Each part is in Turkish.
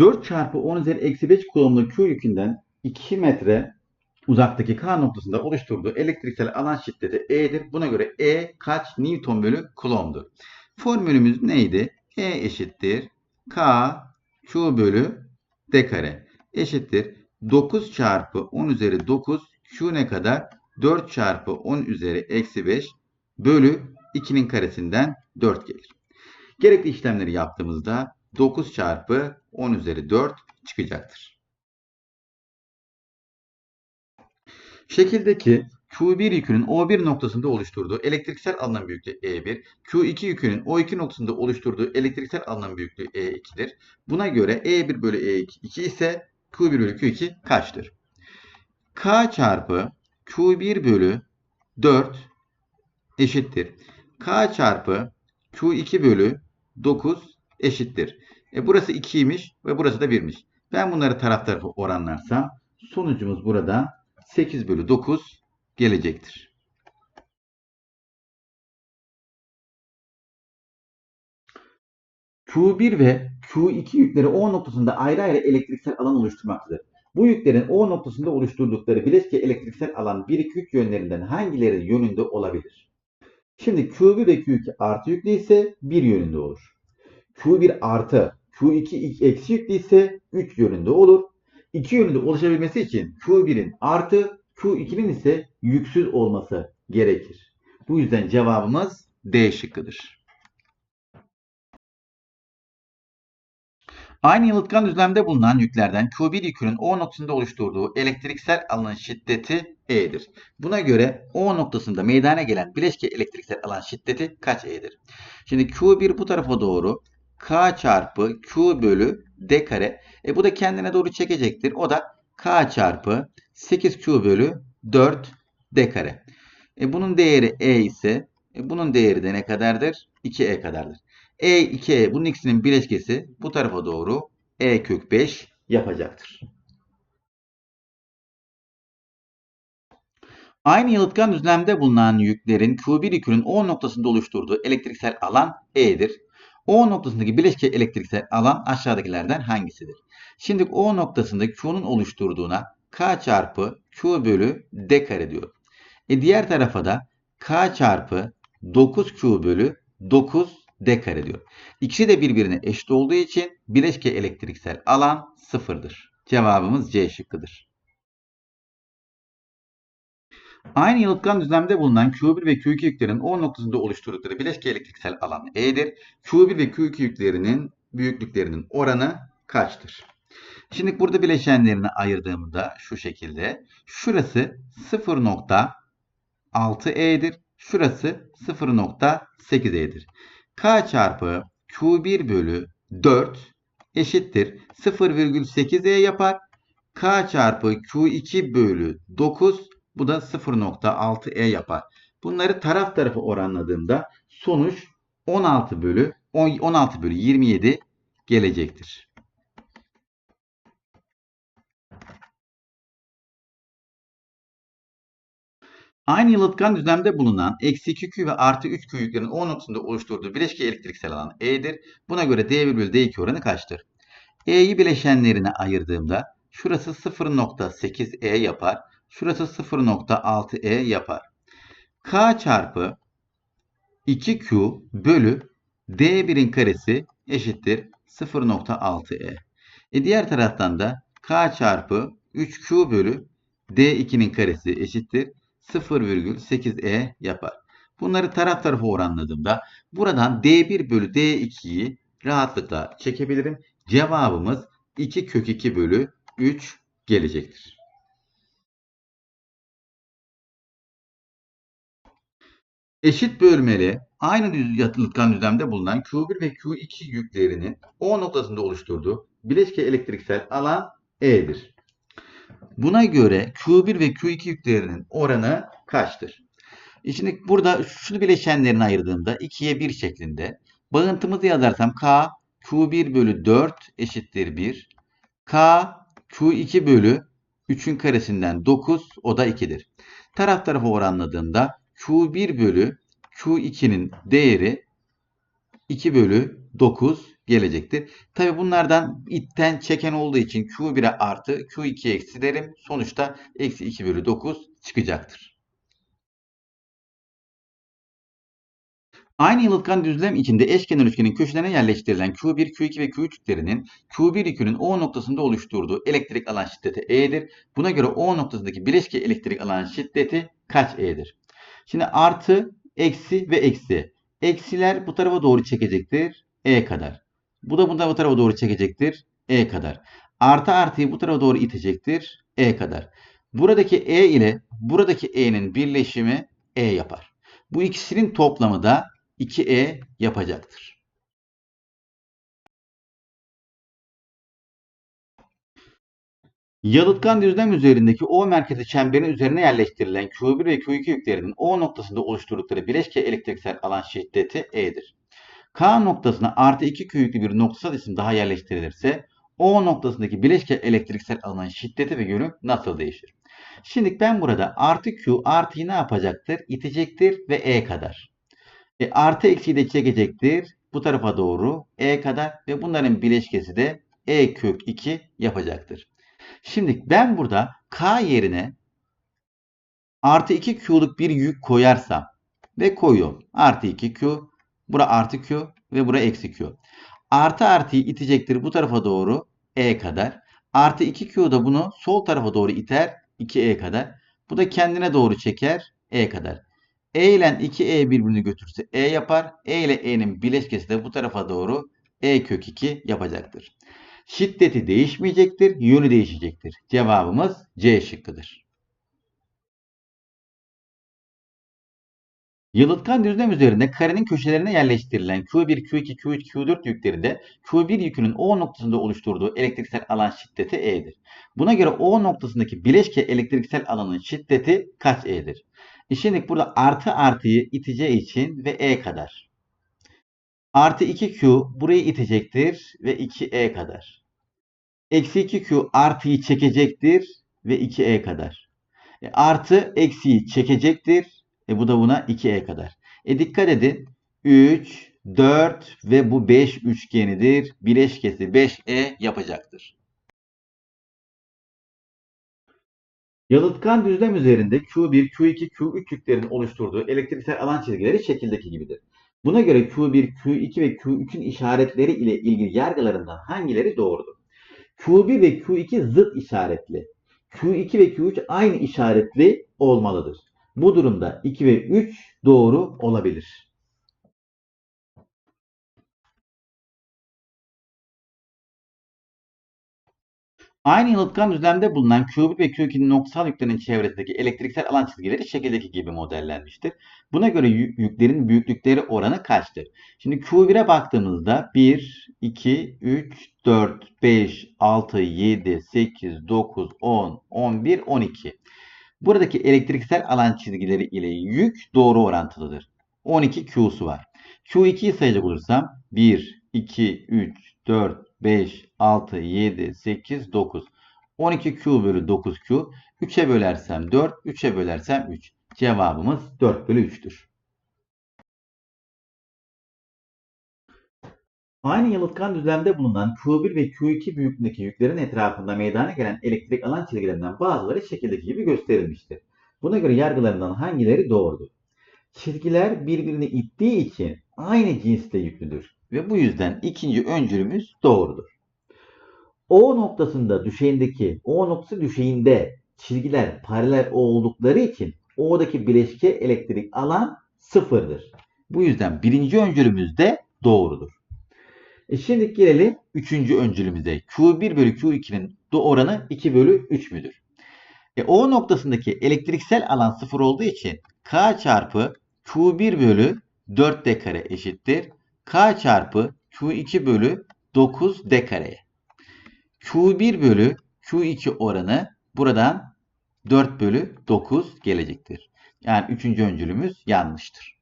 4 çarpı 10 üzeri eksi 5 kulomlu Q yükünden 2 metre uzaktaki K noktasında oluşturduğu elektriksel alan şiddeti E'dir. Buna göre E kaç Newton bölü Coulomb'dur? Formülümüz neydi? E eşittir K Q bölü D kare eşittir 9 çarpı 10 üzeri 9 Q ne kadar? 4 çarpı 10 üzeri eksi 5 bölü 2'nin karesinden 4 gelir. Gerekli işlemleri yaptığımızda 9 çarpı 10 üzeri 4 çıkacaktır. Şekildeki Q1 yükünün O1 noktasında oluşturduğu elektriksel alan büyüklüğü E1, Q2 yükünün O2 noktasında oluşturduğu elektriksel alan büyüklüğü E2'dir. Buna göre E1 bölü E2 ise Q1 bölü Q2 kaçtır? K çarpı Q1 bölü 4 eşittir. K çarpı Q2 bölü 9 eşittir. E burası 2'ymiş ve burası da 1'miş. Ben bunları taraf tarafa oranlarsam sonucumuz burada 8 bölü 9 gelecektir. Q1 ve Q2 yükleri O noktasında ayrı ayrı elektriksel alan oluşturmaktadır. Bu yüklerin O noktasında oluşturdukları bileşke elektriksel alan 1 2 3 yönlerinden hangileri yönünde olabilir? Şimdi Q1 ve Q2 artı yüklü ise 1 yönünde olur. Q1 artı Q2 eksi yüklü ise 3 yönünde olur. 2 yönünde oluşabilmesi için Q1'in artı Q2'nin ise yüksüz olması gerekir. Bu yüzden cevabımız D şıkkıdır. Aynı yalıtkan düzlemde bulunan yüklerden Q1 yükünün O noktasında oluşturduğu elektriksel alan şiddeti E'dir. Buna göre O noktasında meydana gelen bileşke elektriksel alan şiddeti kaç E'dir? Şimdi Q1 bu tarafa doğru K çarpı Q bölü D kare. E bu da kendine doğru çekecektir. O da K çarpı 8Q bölü 4 D kare. E bunun değeri E ise e bunun değeri de ne kadardır? 2E kadardır. E 2E bunun ikisinin bileşkesi bu tarafa doğru E kök 5 yapacaktır. Aynı yalıtkan düzlemde bulunan yüklerin Q1 yükünün O noktasında oluşturduğu elektriksel alan E'dir. O noktasındaki bileşke elektriksel alan aşağıdakilerden hangisidir? Şimdi O noktasında Q'nun oluşturduğuna K çarpı Q bölü D kare diyor. E diğer tarafa da K çarpı 9Q bölü 9 D kare diyor. İkisi de birbirine eşit olduğu için bileşke elektriksel alan sıfırdır. Cevabımız C şıkkıdır. Aynı yalıtkan düzlemde bulunan Q1 ve Q2 yüklerin O noktasında oluşturdukları bileşke elektriksel alan E'dir. Q1 ve Q2 yüklerinin büyüklüklerinin oranı kaçtır? Şimdi burada bileşenlerini ayırdığımda şu şekilde. Şurası 0.6E'dir. Şurası 0.8E'dir. K çarpı Q1 bölü 4 eşittir 0,8E yapar. K çarpı Q2 bölü 9 bu da 0.6E yapar. Bunları taraf tarafa oranladığımda sonuç 16 bölü 16 bölü 27 gelecektir. Aynı yalıtkan düzlemde bulunan eksi 2Q ve artı 3Q yüklerin O noktasında oluşturduğu bileşke elektriksel alan E'dir. Buna göre D1 bölü D2 oranı kaçtır? E'yi bileşenlerine ayırdığımda şurası 0.8E yapar. Şurası 0.6E yapar. K çarpı 2Q bölü D1'in karesi eşittir 0.6E. E diğer taraftan da K çarpı 3Q bölü D2'nin karesi eşittir 0,8E yapar. Bunları taraf tarafa oranladığımda buradan D1 bölü D2'yi rahatlıkla çekebilirim. Cevabımız 2 kök 2 bölü 3 gelecektir. Eşit bölmeli aynı düz yatılıtkan düzlemde bulunan Q1 ve Q2 yüklerinin O noktasında oluşturduğu bileşke elektriksel alan E'dir. Buna göre Q1 ve Q2 yüklerinin oranı kaçtır? E şimdi burada şu bileşenlerini ayırdığımda 2'ye 1 şeklinde bağıntımızı yazarsam K Q1 bölü 4 eşittir 1. K Q2 bölü 3'ün karesinden 9 o da 2'dir. Taraf tarafa oranladığımda Q1 bölü Q2'nin değeri 2 bölü 9 gelecektir. Tabi bunlardan itten çeken olduğu için Q1'e artı Q2'ye eksi derim. Sonuçta eksi 2 bölü 9 çıkacaktır. Aynı yalıtkan düzlem içinde eşkenar üçgenin köşelerine yerleştirilen Q1, Q2 ve Q3 yüklerinin Q1 yükünün O noktasında oluşturduğu elektrik alan şiddeti E'dir. Buna göre O noktasındaki bileşke elektrik alan şiddeti kaç E'dir? Şimdi artı, eksi ve eksi. Eksiler bu tarafa doğru çekecektir. E kadar. Bu da bundan bu tarafa doğru çekecektir. E kadar. Artı artıyı bu tarafa doğru itecektir. E kadar. Buradaki E ile buradaki E'nin birleşimi E yapar. Bu ikisinin toplamı da 2E yapacaktır. Yalıtkan düzlem üzerindeki O merkezi çemberin üzerine yerleştirilen Q1 ve Q2 yüklerinin O noktasında oluşturdukları bileşke elektriksel alan şiddeti E'dir. K noktasına artı 2 Q yüklü bir noktasal isim daha yerleştirilirse O noktasındaki bileşke elektriksel alan şiddeti ve yönü nasıl değişir? Şimdi ben burada artı Q artıyı ne yapacaktır? İtecektir ve E kadar. E, artı eksiği de çekecektir. Bu tarafa doğru E kadar ve bunların bileşkesi de E kök 2 yapacaktır. Şimdi ben burada K yerine artı 2 Q'luk bir yük koyarsam ve koyuyorum. Artı 2 Q, bura artı Q ve bura eksi Q. Artı artıyı itecektir bu tarafa doğru E kadar. Artı 2 Q da bunu sol tarafa doğru iter 2E kadar. Bu da kendine doğru çeker E kadar. E ile 2E birbirini götürse E yapar. E ile E'nin bileşkesi de bu tarafa doğru E kök 2 yapacaktır. Şiddeti değişmeyecektir, yönü değişecektir. Cevabımız C şıkkıdır. Yalıtkan düzlem üzerinde karenin köşelerine yerleştirilen Q1, Q2, Q3, Q4 yüklerinde Q1 yükünün O noktasında oluşturduğu elektriksel alan şiddeti E'dir. Buna göre O noktasındaki bileşke elektriksel alanın şiddeti kaç E'dir? E şimdi burada artı artıyı iteceği için ve E kadar. Artı 2Q burayı itecektir ve 2E kadar. Eksi 2Q artıyı çekecektir ve 2E kadar. E, artı eksiyi çekecektir. E, bu da buna 2E kadar. E, dikkat edin. 3, 4 ve bu 5 üçgenidir. Bileşkesi 5E yapacaktır. Yalıtkan düzlem üzerinde Q1, Q2, Q3 yüklerin oluşturduğu elektriksel alan çizgileri şekildeki gibidir. Buna göre Q1, Q2 ve Q3'ün işaretleri ile ilgili yargılarından hangileri doğrudur? Q1 ve Q2 zıt işaretli. Q2 ve Q3 aynı işaretli olmalıdır. Bu durumda 2 ve 3 doğru olabilir. Aynı yalıtkan düzlemde bulunan Q1 ve Q2'nin noktasal yüklerin çevresindeki elektriksel alan çizgileri şekildeki gibi modellenmiştir. Buna göre yüklerin büyüklükleri oranı kaçtır? Şimdi Q1'e baktığımızda 1, 2, 3, 4, 5, 6, 7, 8, 9, 10, 11, 12. Buradaki elektriksel alan çizgileri ile yük doğru orantılıdır. 12 Q'su var. Q2'yi sayacak olursam 1, 2, 3, 4, 5, 6, 7, 8, 9. 12Q bölü 9Q. 3'e bölersem 4, 3'e bölersem 3. Cevabımız 4 bölü 3'tür. Aynı yalıtkan düzlemde bulunan Q1 ve Q2 büyüklüğündeki yüklerin etrafında meydana gelen elektrik alan çizgilerinden bazıları şekildeki gibi gösterilmiştir. Buna göre yargılarından hangileri doğrudur? Çizgiler birbirini ittiği için aynı cinsle yüklüdür ve bu yüzden ikinci öncülümüz doğrudur. O noktasında düşeyindeki, O noktası düşeyinde çizgiler paralel oldukları için O'daki bileşke elektrik alan sıfırdır. Bu yüzden birinci öncülümüz de doğrudur. E şimdi gelelim üçüncü öncülümüze. Q1 bölü Q2'nin oranı 2 bölü 3 müdür? E, o noktasındaki elektriksel alan sıfır olduğu için K çarpı Q1 bölü 4D kare eşittir. K çarpı Q2 bölü 9D kareye. Q1 bölü Q2 oranı buradan 4 bölü 9 gelecektir. Yani üçüncü öncülümüz yanlıştır.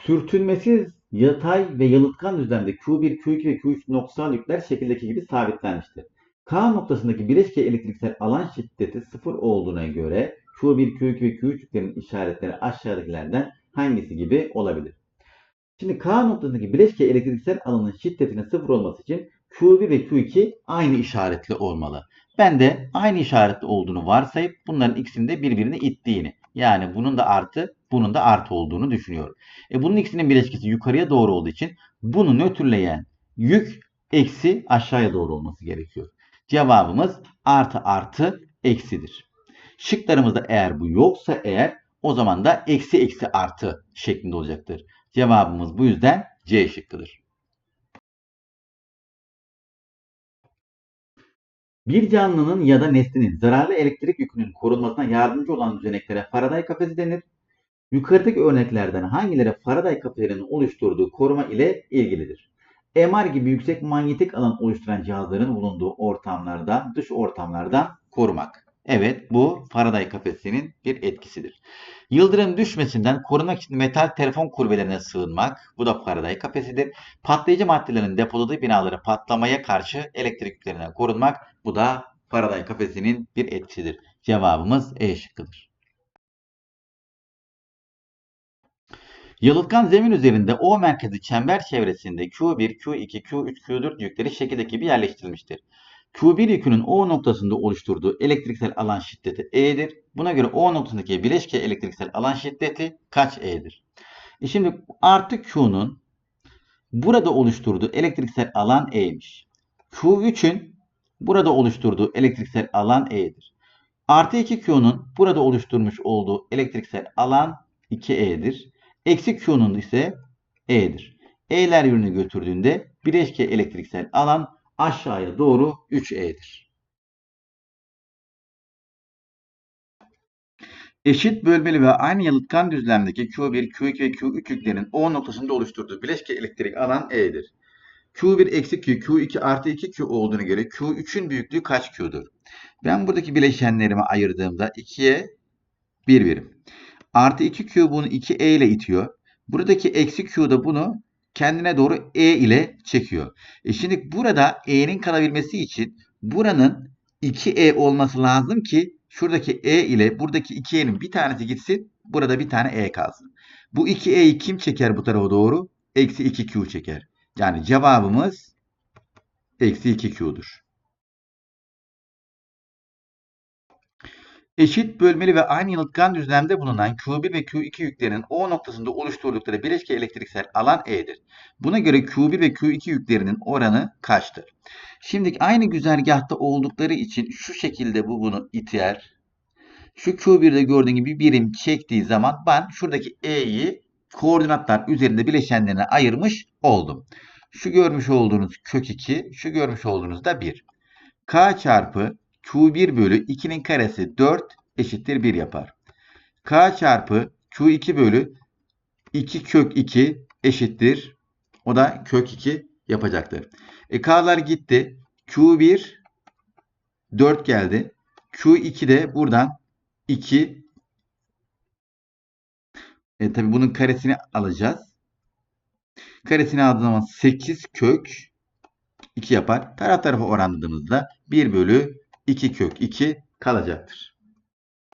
Sürtünmesiz yatay ve yalıtkan düzlemde Q1, Q2 ve Q3 noktasal yükler şekildeki gibi sabitlenmiştir. K noktasındaki bileşke elektriksel alan şiddeti sıfır olduğuna göre Q1, Q2 ve Q3 yüklerin işaretleri aşağıdakilerden hangisi gibi olabilir? Şimdi K noktasındaki bileşke elektriksel alanın şiddetinin sıfır olması için Q1 ve Q2 aynı işaretli olmalı. Ben de aynı işaretli olduğunu varsayıp bunların ikisinin de birbirini ittiğini yani bunun da artı bunun da artı olduğunu düşünüyorum. E bunun ikisinin bileşkesi yukarıya doğru olduğu için bunu nötrleyen yük eksi aşağıya doğru olması gerekiyor. Cevabımız artı artı eksidir. Şıklarımızda eğer bu yoksa eğer o zaman da eksi eksi artı şeklinde olacaktır. Cevabımız bu yüzden C şıkkıdır. Bir canlının ya da nesnenin zararlı elektrik yükünün korunmasına yardımcı olan düzeneklere Faraday kafesi denir. Yukarıdaki örneklerden hangileri Faraday kafesinin oluşturduğu koruma ile ilgilidir? MR gibi yüksek manyetik alan oluşturan cihazların bulunduğu ortamlardan, dış ortamlardan korumak. Evet bu Faraday kafesinin bir etkisidir. Yıldırım düşmesinden korumak için metal telefon kulübelerine sığınmak. Bu da Faraday kafesidir. Patlayıcı maddelerin depoladığı binaları patlamaya karşı elektrik yüklerine korunmak. Bu da Faraday kafesinin bir etkisidir. Cevabımız E şıkkıdır. Yalıtkan zemin üzerinde O merkezi çember çevresinde Q1, Q2, Q3, Q4 yükleri şekildeki gibi yerleştirilmiştir. Q1 yükünün O noktasında oluşturduğu elektriksel alan şiddeti E'dir. Buna göre O noktasındaki bileşke elektriksel alan şiddeti kaç E'dir? E şimdi artı Q'nun burada oluşturduğu elektriksel alan E'ymiş. Q3'ün burada oluşturduğu elektriksel alan E'dir. Artı 2Q'nun burada oluşturmuş olduğu elektriksel alan 2E'dir. Eksi Q'nun ise E'dir. E'ler yönünü götürdüğünde bileşke elektriksel alan aşağıya doğru 3E'dir. Eşit bölmeli ve aynı yalıtkan düzlemdeki Q1, Q2 ve Q3 yüklerinin O noktasında oluşturduğu bileşke elektrik alan E'dir. Q1 eksi Q, Q2 artı 2Q olduğuna göre Q3'ün büyüklüğü kaç Q'dur? Ben buradaki bileşenlerimi ayırdığımda 2'ye 1 birim. Artı 2Q bunu 2E ile itiyor. Buradaki eksi Q da bunu kendine doğru E ile çekiyor. E şimdi burada E'nin kalabilmesi için buranın 2E olması lazım ki şuradaki E ile buradaki 2E'nin bir tanesi gitsin. Burada bir tane E kalsın. Bu 2E'yi kim çeker bu tarafa doğru? Eksi 2Q çeker. Yani cevabımız eksi 2Q'dur. Eşit bölmeli ve aynı yalıtkan düzlemde bulunan Q1 ve Q2 yüklerinin O noktasında oluşturdukları bileşke elektriksel alan E'dir. Buna göre Q1 ve Q2 yüklerinin oranı kaçtır? Şimdi aynı güzergahta oldukları için şu şekilde bu bunu iter. Şu Q1'de gördüğün gibi birim çektiği zaman ben şuradaki E'yi koordinatlar üzerinde bileşenlerine ayırmış oldum. Şu görmüş olduğunuz kök 2, şu görmüş olduğunuz da 1. K çarpı Q1 bölü 2'nin karesi 4 eşittir 1 yapar. K çarpı Q2 bölü 2 kök 2 eşittir. O da kök 2 yapacaktır. E K'lar gitti. Q1 4 geldi. Q2 de buradan 2 e tabi bunun karesini alacağız. Karesini aldığımız zaman 8 kök 2 yapar. Taraf tarafa oranladığımızda 1 bölü 2 kök 2 kalacaktır.